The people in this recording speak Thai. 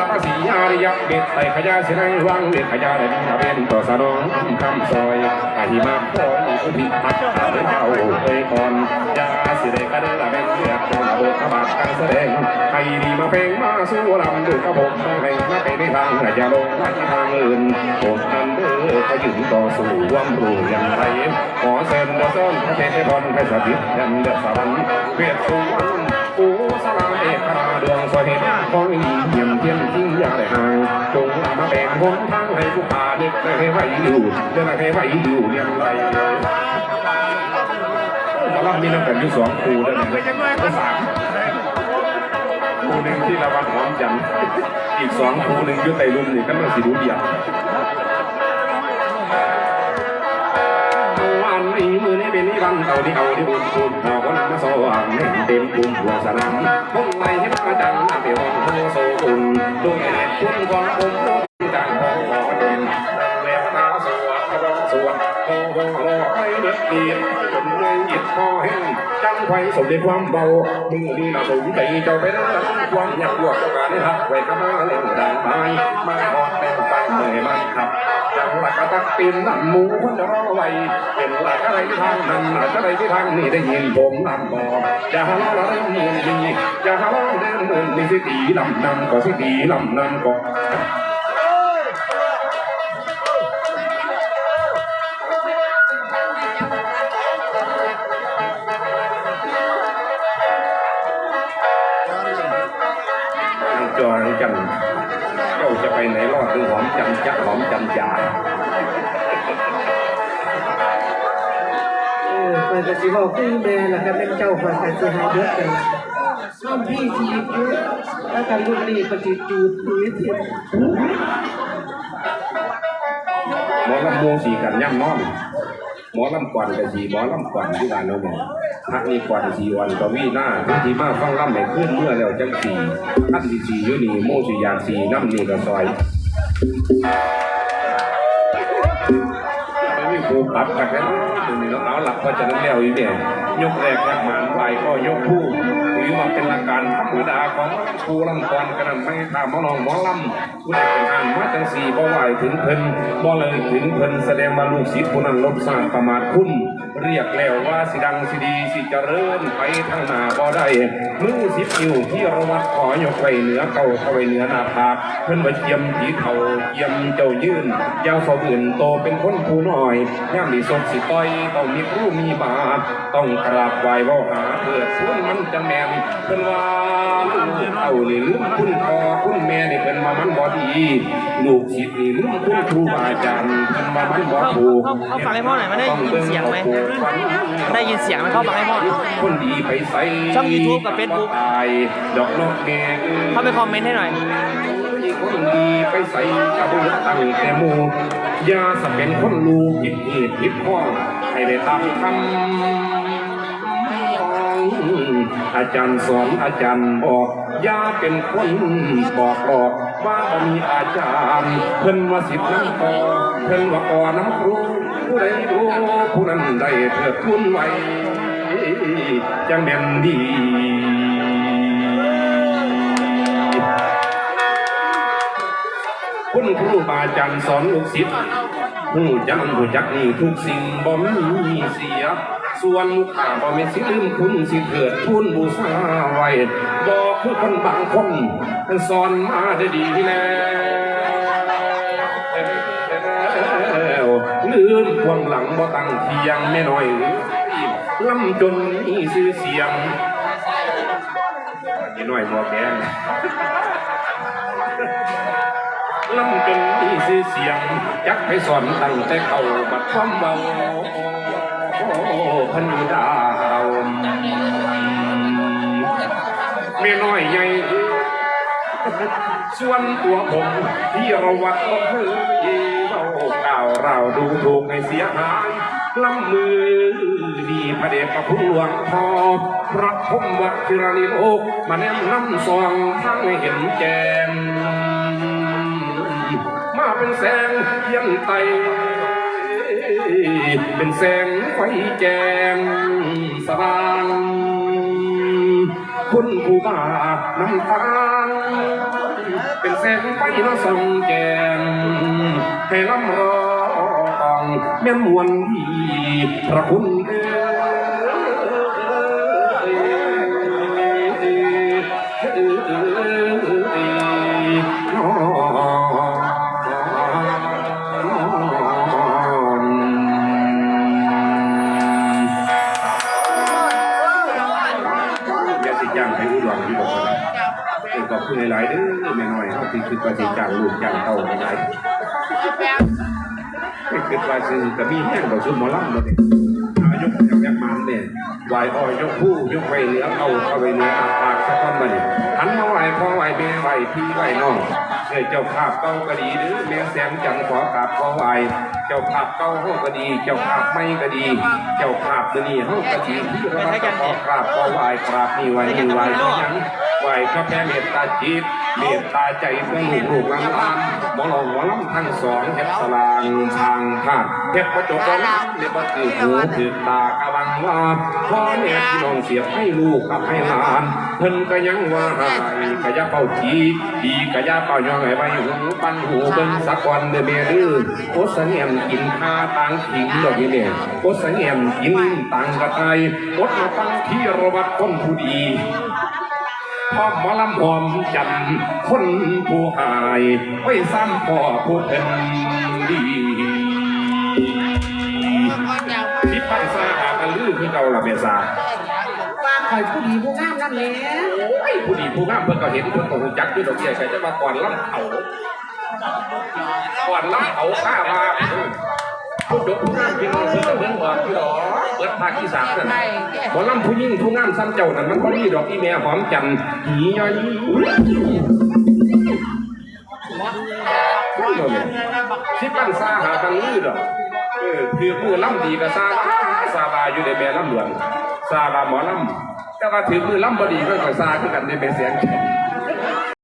าภาษีอาริยเบ็ดไตขยาสินังวังเบ็ดขยาได้มีอาเวนต่อสนองคำซอยอาหิมาพรอุทิพักอาเดินเอาเอยก่อนยาสิได้กระเดินละเป็นเลือดตัวบทบาทการแสดงใครดีมาเพลงมาสู้ลำด้วยกระบอกมาเพลงมาเป็นในทางอย่าลงมาที่ทางอื่นผมนั้นเด้อขยืนต่อสู้ว่ำรูอยังไงขอเซนเดอร์เซนพระเทพพรให้สถิตยันเดอร์สวรรค์เวียดสุวรรณ หนทางให้ผู้ป่าเด็กได้ให้ไหวอยู่เดินให้ไหวอยู่ยังไงตอนมีน้ำกันอยู่สองครูด้วยนะสามครูหนึ่งที่ละวันหอมจันอีกสองครูหนึ่งอยู่ไต่ลุมนี่กำลังสิดูเดียววันนี้มือนี้เป็นนิรันดร์เอาที่เอาที่บุญคุณ นเลยหยิบคอแห้งจังไฟสมในความเบามือดีน่าสมใจเจ้าไปแล้วความอยากบวกเจ้าการให้หักไว้ข้ามาเล่นดังไม้มาหอดเป็นฟังเมื่อยมันขับจังหลักกระตักปีนนั่นหมูคนจะรอไว้เป็นหลักอะไรทางนั้นหลักอะไรที่ทางนี้ได้ยินผมนำบอกจะหาเราเล่นมือดีจะหาเราเล่นมือดีสิตีลำนำก็สิตีลำนำก็ ออเกระสิบอกขึ้นแม่แล้วก็เป็นเจ้าฝ่ายการเสียหายเยอะกันช่องพี่ชีวิตเยอะแล้วการลูกนี่ปฏิจูดชีวิตเทียมหมอลำโมสีกันย่ำน้อมหมอลำกวนกับสีหมอลำกวนที่บ้านเราเนี่ยพระนี่กวนสีวันก็มีหน้าพิธีมาฟังลำให้ขึ้นเมื่อแล้วจังสีท่านสีสีอยู่นี่โมสียางสีน้ำนี่ก็ซอย ม่มีครูปรับกันนะตรงนี้เราเอาหลักก็จะนั้นแล้วอีเนี่ยยกแรกทหมานไปก็ยกผู้ถือว่าเป็นหลักการธรรมดาของผู้ลำกวนกันนั้นไม่ตามมอน้องหมอลำผู้ใดเป็นอ่านมาจังสี่บ่ไหวถึงเพิ่นบ่เลยถึงเพิ่นแสดงมาลูกศิษย์ผู้นั้นลบสร้างประมาทคุณ เรียกแล้วว่าสิดังสิดีสิเจริญไปทางหนาบ่ได้มือสิบนิ้วที่ระวัดขอยกไว้เหนือเก่าเข้าไว้เหนือหน้าผากเพิ่นว่าเจียมผีเท่าเจียมเจ้ายืนยาวเฝ้าอื่นโตเป็นคนผู้น้อยย่ามมีศพสิต้อยต้องมีครูมีบาต้องกราบไหว้เว้าหาเพื่อส่วนมันจะแมนเพิ่นว่าลูกเอานี่ลืมคุณพ่อคุณแม่นี่เพิ่นว่ามันบ่ดีลูกศิษย์นี่ลืมคุณครูบาอาจารย์เพิ่นว่ามันบ่ถูกเขาเขาฟังให้พ่อไหนมันได้ยินเสียงไหมได้ยินเสียงไหมเข้าฟังให้พ่อหน่อยคนดีไปใส่ช่อง YouTube กับ Facebook ตายดอกนกแดงเข้าไปคอมเมนต์ให้หน่อยคนดีไปใส่กระเบื้องตั้งแต่หมูอยาสะเป็นคนลูกผิดเหตุผิดข้อให้ได้ตามคำอาจารย์สอนอาจารย์บอกอย่าเป็นคนบอกหลอกว่าบ่มีอาจารย์ เพิ่นว่าสิทธิ์น้ำพอเพิ่นว่าก่อน้ำครู ผู้ใดรู้ผู้นั้นได้เถิดทุนไว้จังแม่นดีคุณครูบาอาจารย์สอนลูกศิษย์หูจักหูจักนี่ทุกสิ่งบ่มีเสีย ส่วนลูกค้าบ่มีสิลืมคุณสิเกิดทุนบูชาไว้บ่คือคนบางคนสอนมาได้ดีแล้ว ลืมความหลังบ่ตั้งเทียงแม่น้อยล่ำจนมีชื่อเสียงนี่น้อยบ่แกงลำจนมีชื่อเสียงจักไปสอนตั้งแต่เขาบัดความเบาพันดาวเมียน้อยใหญ่ส่วนตัวผมที่ราวัดก็เคย เบากล่าเราดูถูกให้เสียหายลำมือดีพระเดชพระคุณหลวงพ่อพระพมวัชิรนิโลกมาแนะนำสองทั้งเห็นแจ่มมาเป็นแสงเทียนไตเป็นแสงไฟแจงสว่างคุณผู้บาน้ำตาล เป็นแสงไฟเราส่องแจงให้ลำรองแม่นมวลดีพระคุณเอย่าสิย่างให้อุดรที่บอกกัน เอ้ยขอบคุณหลายๆเด้อแม่น้อยเขาที่คือว่าสิจ้างลูกจ้างเต้าหลายไม่คิดว่าสิจะมีแห้งดอกซุมหมอลำมาเนี่ยอายกจากแม่มันเนี่ยไหวอ้อยยกผู้ยกไปเหลือเอาเข้าไปเหลือปากสะท้อนมาเนี่ยหันมาไหวพ่อไหวแม่ไหวพี่ไหวน้อง เอ้ยเจ้าภาพเก้าก็ดีหรือแม่แสงจันทร์ขอกราบขอไหวเจ้าภาพเก้าเฮาก็ดี เจ้าภาพไม่ก็ดี เจ้าภาพตัวนี้เฮาก็ดีที่เราจะขอกราบขอไหวกราบนี่ไหวนี่ไหวนี่ยังไหวก็แค่เมตตาจิตเมตตาใจเพื่อลูกลูกลานลานหมอหลองหมอลำทั้งสองเห็ดสลางทางภาค เฮ็ดประจบร้องเรียกว่าถือหูถือตากำลังว่าพ่อแม่พี่น้องเสียบให้ลูกกับให้หลานเพิ่นก็ยังว่าให้กะยาเป่าทีดีกะยาเป่ายองให้ไว้หูปันหูเบิ่งสักวันเด้อแม่เด้อโคสเงียมกินข้าตังขิงดอกนี้เนี่ยโคสเงียมกินตังกระไตกดมาฟังที่ระวัดคนผู้ดีพ่อหมอลำหอมจันคนผู้หายไว้ซ้ำพ่อผู้เป็นดี ซาหากันลือที่เก่าละเมษาว่าคอยผู้ดีผู้งามนั่นแหละโอ้ยผู้ดีผู้งามเพิ่นก็เห็นเพิ่นก็หูจักด้วยดอกเบี้ยใครจะมาก่อนลำเขาก่อนลำเขาข้ามาผู้จบผู้งามจริงเพิ่นก็เบิ่งบอกที่ดอกเปิดภาคที่สามนั่นหมอลำผู้ยิ่งผู้งามซ้ำเจ้านั่นมันก็มีดอกอีแม่หอมจันหีย้อยสิปันซาหากันลือดอก เออคือผู้ลำดีกับซาบาซาบาอยู่ในแม่ลำหลวงซาบาหมอลำแต่ว่าถือมือล่ำบดีก็กับซาคือกันในแม่เสียง